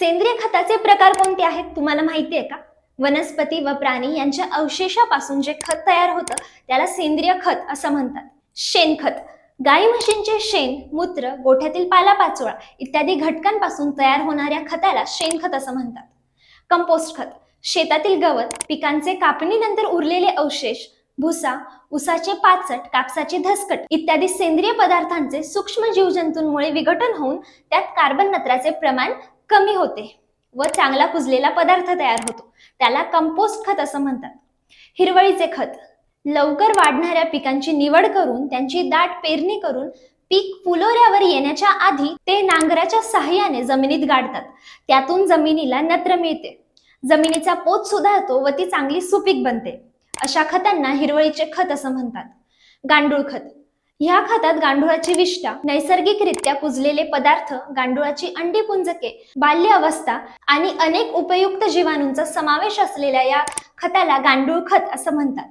सेंद्रिय खताचे प्रकार कोणते आहेत तुम्हाला माहिती आहे का? वनस्पती व प्राणी यांच्या अवशेषापासून जे खत तयार होतं त्याला सेंद्रिय खत असं म्हणतात. शेणखत गाई म्हशींचे शेण मूत्र गोठ्यातील पालापाचोळा इत्यादी घटकांपासून तयार होणाऱ्या खताला शेणखत असं म्हणतात. कंपोस्ट खत. शेतातील गवत पिकांचे कापणीनंतर उरलेले अवशेष भुसा उसाचे पाचट कापसाचे धसकट इत्यादी सेंद्रिय पदार्थांचे सूक्ष्म जीवजंतूंमुळे विघटन होऊन त्यात कार्बन नत्राचे प्रमाण कमी होते व चांगला कुजलेला पदार्थ तयार होतो. त्याला कंपोस्ट खत असं म्हणतात. हिरवळीचे खत. लवकर वाढणाऱ्या पिकांची निवड करून त्यांची दाट पेरणी करून पीक फुलोऱ्यावर येण्याच्या आधी ते नांगराच्या सहाय्याने जमिनीत गाडतात. त्यातून जमिनीला नत्र मिळते. जमिनीचा पोत सुधारतो व ती चांगली सुपीक बनते. अशा खतांना हिरवळीचे खत असं म्हणतात. गांडूळ खत. ह्या खतात गांडुळाची विष्ठा नैसर्गिकरित्या कुजलेले पदार्थ गांडुळाची अंडी पुंजके बाल्य अवस्था आणि अनेक उपयुक्त जीवाणूंचा समावेश असलेल्या या खताला गांडूळ खत असं म्हणतात.